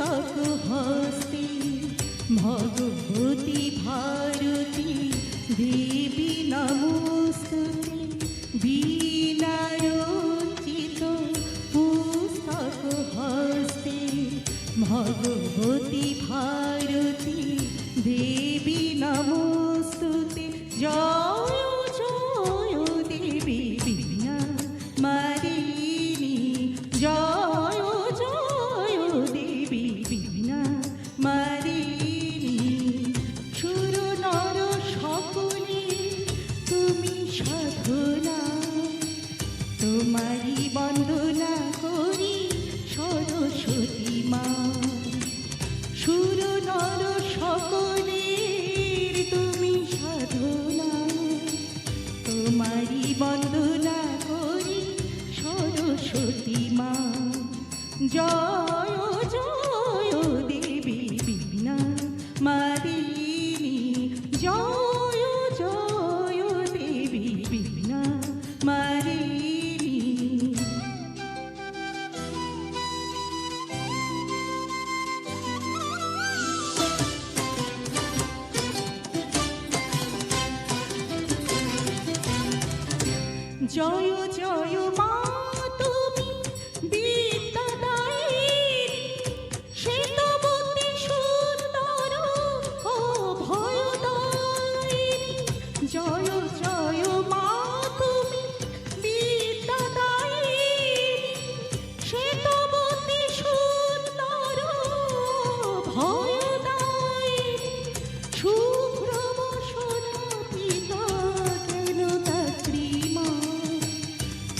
তক হস্তি ভগবতী ভারতী দেবী নমস্তুতি বীণারোচিত পুস্তক হস্তি ভগবতী ভারতী দেবী নমস্তুতি। জয় তোমারি বন্দনা করি, সরস্বতী মা। সুর নর সকলের তুমি সাধনা। তোমারি বন্দনা করি, সরস্বতী মা। জয় জয়। জয় জয় মা তুমি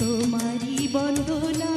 তোমারি বন্দনা।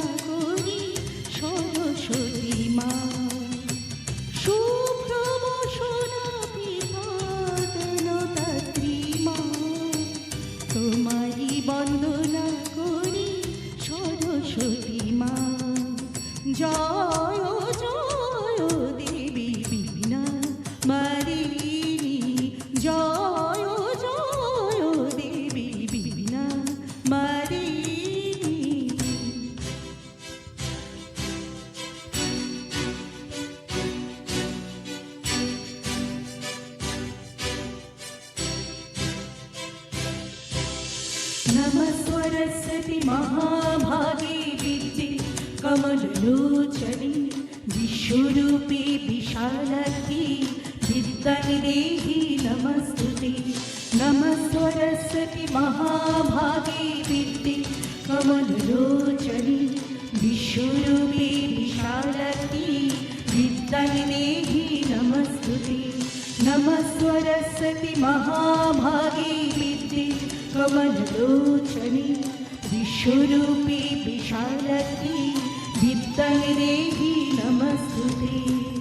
नमः सरस्वती महाभागे विद्ये कमललोचने विश्वरूपे विशालति विद्यानिदेहि नमस्तुते नमः सरस्वती महाभागे विद्ये कमललोचने विश्वरूपे विशालति विद्यानिदेहि नमस्तुते नमः सरस्वती महाभागे विद्ये कमललोचने विश्वरूपे विशालति विद्यानिदेहि नमस्तुते